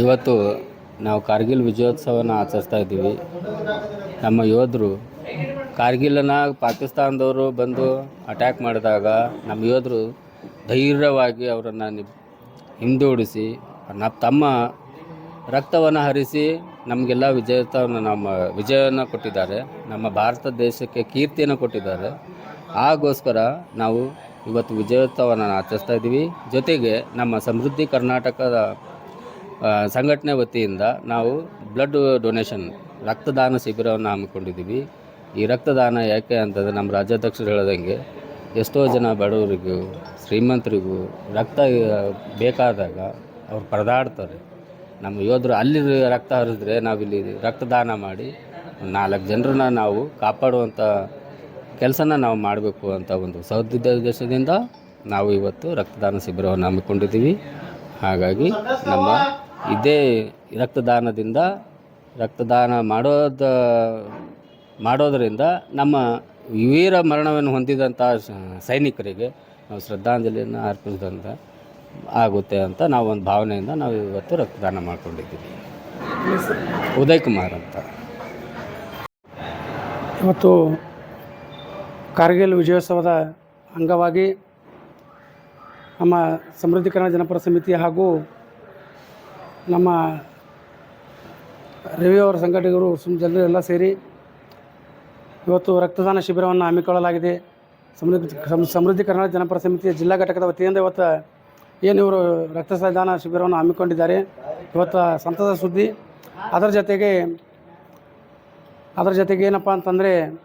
ಇವತ್ತು ನಾವು ಕಾರ್ಗಿಲ್ ವಿಜಯೋತ್ಸವನ ಆಚರಿಸ್ತಾ ಇದ್ದೀವಿ. ನಮ್ಮ ಯೋಧರು ಕಾರ್ಗಿಲನ್ನ ಪಾಕಿಸ್ತಾನದವರು ಬಂದು ಅಟ್ಯಾಕ್ ಮಾಡಿದಾಗ ನಮ್ಮ ಯೋಧರು ಧೈರ್ಯವಾಗಿ ಅವರನ್ನು ನಿ ಹಿಂದೂಡಿಸಿ ನಮ್ಮ ತಮ್ಮ ರಕ್ತವನ್ನು ಹರಿಸಿ ನಮಗೆಲ್ಲ ವಿಜಯೋತ್ಸವನ ನಮ್ಮ ವಿಜಯವನ್ನು ಕೊಟ್ಟಿದ್ದಾರೆ. ನಮ್ಮ ಭಾರತ ದೇಶಕ್ಕೆ ಕೀರ್ತಿಯನ್ನು ಕೊಟ್ಟಿದ್ದಾರೆ. ಆಗೋಸ್ಕರ ನಾವು ಇವತ್ತು ವಿಜಯೋತ್ಸವನ ಆಚರಿಸ್ತಾ ಇದ್ದೀವಿ. ಜೊತೆಗೆ ನಮ್ಮ ಸಮೃದ್ಧಿ ಕರ್ನಾಟಕದ ಸಂಘಟನೆ ವತಿಯಿಂದ ನಾವು ಬ್ಲಡ್ ಡೊನೇಷನ್ ರಕ್ತದಾನ ಶಿಬಿರವನ್ನು ಹಮ್ಮಿಕೊಂಡಿದ್ದೀವಿ. ಈ ರಕ್ತದಾನ ಯಾಕೆ ಅಂತಂದರೆ ನಮ್ಮ ರಾಜ್ಯಾಧ್ಯಕ್ಷರು ಹೇಳ್ದಂಗೆ ಎಷ್ಟೋ ಜನ ಬಡವರಿಗೂ, ಶ್ರೀಮಂತರಿಗೂ ರಕ್ತ ಬೇಕಾದಾಗ ಅವ್ರು ಪರದಾಡ್ತಾರೆ. ನಮ್ಮ ಯೋಧರು ಅಲ್ಲಿ ರಕ್ತ ಹರಿದ್ರೆ ನಾವಿಲ್ಲಿ ರಕ್ತದಾನ ಮಾಡಿ ನಾಲ್ಕು ಜನರನ್ನ ನಾವು ಕಾಪಾಡುವಂಥ ಕೆಲಸನ ನಾವು ಮಾಡಬೇಕು ಅಂತ ಒಂದು ಸದುದ್ದೇಶದಿಂದ ನಾವು ಇವತ್ತು ರಕ್ತದಾನ ಶಿಬಿರವನ್ನು ಹಮ್ಮಿಕೊಂಡಿದ್ದೀವಿ. ಹಾಗಾಗಿ ನಮ್ಮ ಇದೇ ರಕ್ತದಾನದಿಂದ ರಕ್ತದಾನ ಮಾಡೋದ, ಮಾಡೋದರಿಂದ ನಮ್ಮ ವೀರ ಮರಣವನ್ನು ಹೊಂದಿದಂಥ ಸೈನಿಕರಿಗೆ ನಾವು ಶ್ರದ್ಧಾಂಜಲಿಯನ್ನು ಅರ್ಪಿಸಿದಂಥ ಆಗುತ್ತೆ ಅಂತ ನಾವು ಒಂದು ಭಾವನೆಯಿಂದ ನಾವು ಇವತ್ತು ರಕ್ತದಾನ ಮಾಡ್ಕೊಂಡಿದ್ದೀವಿ. ಉದಯ್ ಕುಮಾರ್ ಅಂತ. ಇವತ್ತು ಕಾರ್ಗಿಲ್ ವಿಜಯೋತ್ಸವದ ಅಂಗವಾಗಿ ನಮ್ಮ ಸಮೃದ್ಧಿಕರಣ ಜನಪರ ಸಮಿತಿ ಹಾಗೂ ನಮ್ಮ ರವಿ ಅವರ ಸಂಘಟಕರು ಸುಮ್ ಜನರು ಎಲ್ಲ ಸೇರಿ ಇವತ್ತು ರಕ್ತದಾನ ಶಿಬಿರವನ್ನು ಹಮ್ಮಿಕೊಳ್ಳಲಾಗಿದೆ. ಸಮೃದ್ಧಿ ಸಮ್- ಸಮೃದ್ಧಿ ಕರ್ನಾಟಕ ಜನಪರ ಸಮಿತಿಯ ಜಿಲ್ಲಾ ಘಟಕದ ವತಿಯಿಂದ ಇವತ್ತು ಏನು ಇವರು ರಕ್ತದಾನ ಶಿಬಿರವನ್ನು ಹಮ್ಮಿಕೊಂಡಿದ್ದಾರೆ, ಇವತ್ತು ಸಂತಸ ಸುದ್ದಿ. ಅದರ ಜೊತೆಗೆ ಅದರ ಜೊತೆಗೆ ಏನಪ್ಪ ಅಂತಂದರೆ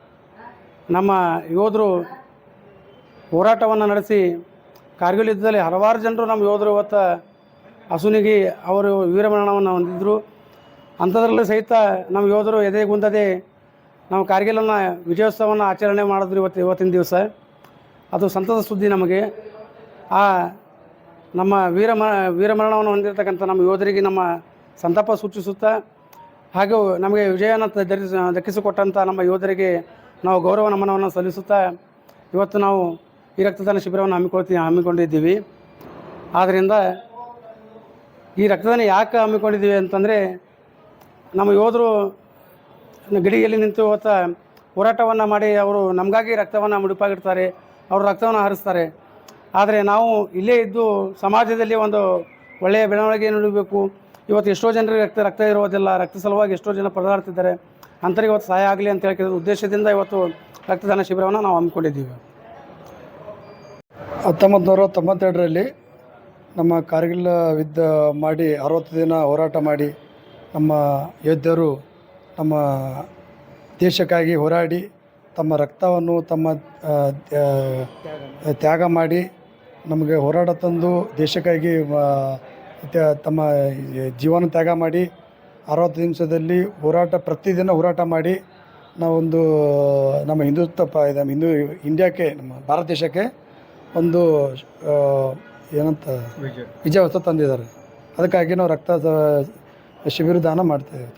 ನಮ್ಮ ಯೋಧರು ಹೋರಾಟವನ್ನು ನಡೆಸಿ, ಕಾರ್ಗಿಲ್ ಯುದ್ಧದಲ್ಲಿ ಹಲವಾರು ಜನರು ನಮ್ಮ ಯೋಧರು ಇವತ್ತು ಹಸುನಿಗೆ ಅವರು ವೀರಮರಣವನ್ನು ಹೊಂದಿದ್ದರು ಅಂಥದ್ರಲ್ಲಿ ಸಹಿತ ನಮ್ಮ ಯೋಧರು ಎದೆ ಗುಂದದೆ ನಾವು ಕಾರ್ಗಿಲನ್ನು ವಿಜಯೋತ್ಸವವನ್ನು ಆಚರಣೆ ಮಾಡಿದ್ರು ಇವತ್ತು ಇವತ್ತಿನ ದಿವಸ. ಅದು ಸಂತಸ ಸುದ್ದಿ ನಮಗೆ. ಆ ನಮ್ಮ ವೀರಮ, ವೀರಮರಣವನ್ನು ಹೊಂದಿರತಕ್ಕಂಥ ನಮ್ಮ ಯೋಧರಿಗೆ ನಮ್ಮ ಸಂತಾಪ ಸೂಚಿಸುತ್ತಾ ಹಾಗೂ ನಮಗೆ ವಿಜಯನ ಧರಿಸ ದಕ್ಕಿಸಿಕೊಟ್ಟಂಥ ನಮ್ಮ ಯೋಧರಿಗೆ ನಾವು ಗೌರವ ನಮನವನ್ನು ಸಲ್ಲಿಸುತ್ತಾ ಇವತ್ತು ನಾವು ಈ ರಕ್ತದಾನ ಶಿಬಿರವನ್ನು ಹಮ್ಮಿಕೊಳ್ತೀವಿ ಹಮ್ಮಿಕೊಂಡಿದ್ದೀವಿ. ಆದ್ದರಿಂದ ಈ ರಕ್ತದಾನ ಯಾಕೆ ಹಮ್ಮಿಕೊಂಡಿದ್ದೀವಿ ಅಂತಂದರೆ ನಮ್ಮ ಯೋಧರು ಗಡಿಯಲ್ಲಿ ನಿಂತು ಹೋತ ಹೋರಾಟವನ್ನು ಮಾಡಿ ಅವರು ನಮಗಾಗಿ ರಕ್ತವನ್ನು ಮುಡುಪಾಗಿಡ್ತಾರೆ, ಅವರು ರಕ್ತವನ್ನು ಹರಿಸ್ತಾರೆ. ಆದರೆ ನಾವು ಇಲ್ಲೇ ಇದ್ದು ಸಮಾಜದಲ್ಲಿ ಒಂದು ಒಳ್ಳೆಯ ಬೆಳವಣಿಗೆ ನೋಡಬೇಕು. ಇವತ್ತು ಎಷ್ಟೋ ಜನರಿಗೆ ರಕ್ತ ರಕ್ತ ಇರೋದಿಲ್ಲ, ರಕ್ತ ಸಲುವಾಗಿ ಎಷ್ಟೋ ಜನ ಪರದಾಡ್ತಿದ್ದಾರೆ. ಅಂಥವ್ರಿಗೆ ಇವತ್ತು ಸಹಾಯ ಆಗಲಿ ಅಂತ ಹೇಳಿದ ಉದ್ದೇಶದಿಂದ ಇವತ್ತು ರಕ್ತದಾನ ಶಿಬಿರವನ್ನು ನಾವು ಹಮ್ಮಿಕೊಂಡಿದ್ದೀವಿ. ಹತ್ತೊಂಬತ್ತು ನೂರ ತೊಂಬತ್ತೆರಡರಲ್ಲಿ ನಮ್ಮ ಕಾರ್ಗಿಲ್ ಯುದ್ಧ ಮಾಡಿ ಅರವತ್ತು ದಿನ ಹೋರಾಟ ಮಾಡಿ ನಮ್ಮ ಯೋಧರು ನಮ್ಮ ದೇಶಕ್ಕಾಗಿ ಹೋರಾಡಿ ತಮ್ಮ ರಕ್ತವನ್ನು ತಮ್ಮ ತ್ಯಾಗ ಮಾಡಿ ನಮಗೆ ಹೋರಾಟ ತಂದು ದೇಶಕ್ಕಾಗಿ ತಮ್ಮ ಜೀವನ ತ್ಯಾಗ ಮಾಡಿ ಅರವತ್ತು ನಿಮಿಷದಲ್ಲಿ ಹೋರಾಟ, ಪ್ರತಿದಿನ ಹೋರಾಟ ಮಾಡಿ ನಾವೊಂದು, ನಮ್ಮ ಹಿಂದುತ್ವ ಪ, ನಮ್ಮ ಹಿಂದೂ, ಇಂಡಿಯಾಕ್ಕೆ, ನಮ್ಮ ಭಾರತ ದೇಶಕ್ಕೆ ಒಂದು ಆ, ವಿಜಯ. ಹೊಸ ತಂದಿದ್ದಾರೆ ಅದಕ್ಕಾಗಿ ನಾವು ರಕ್ತ ಶಿಬಿರ ದಾನ ಮಾಡ್ತಾಯಿದ್ದೀವಿ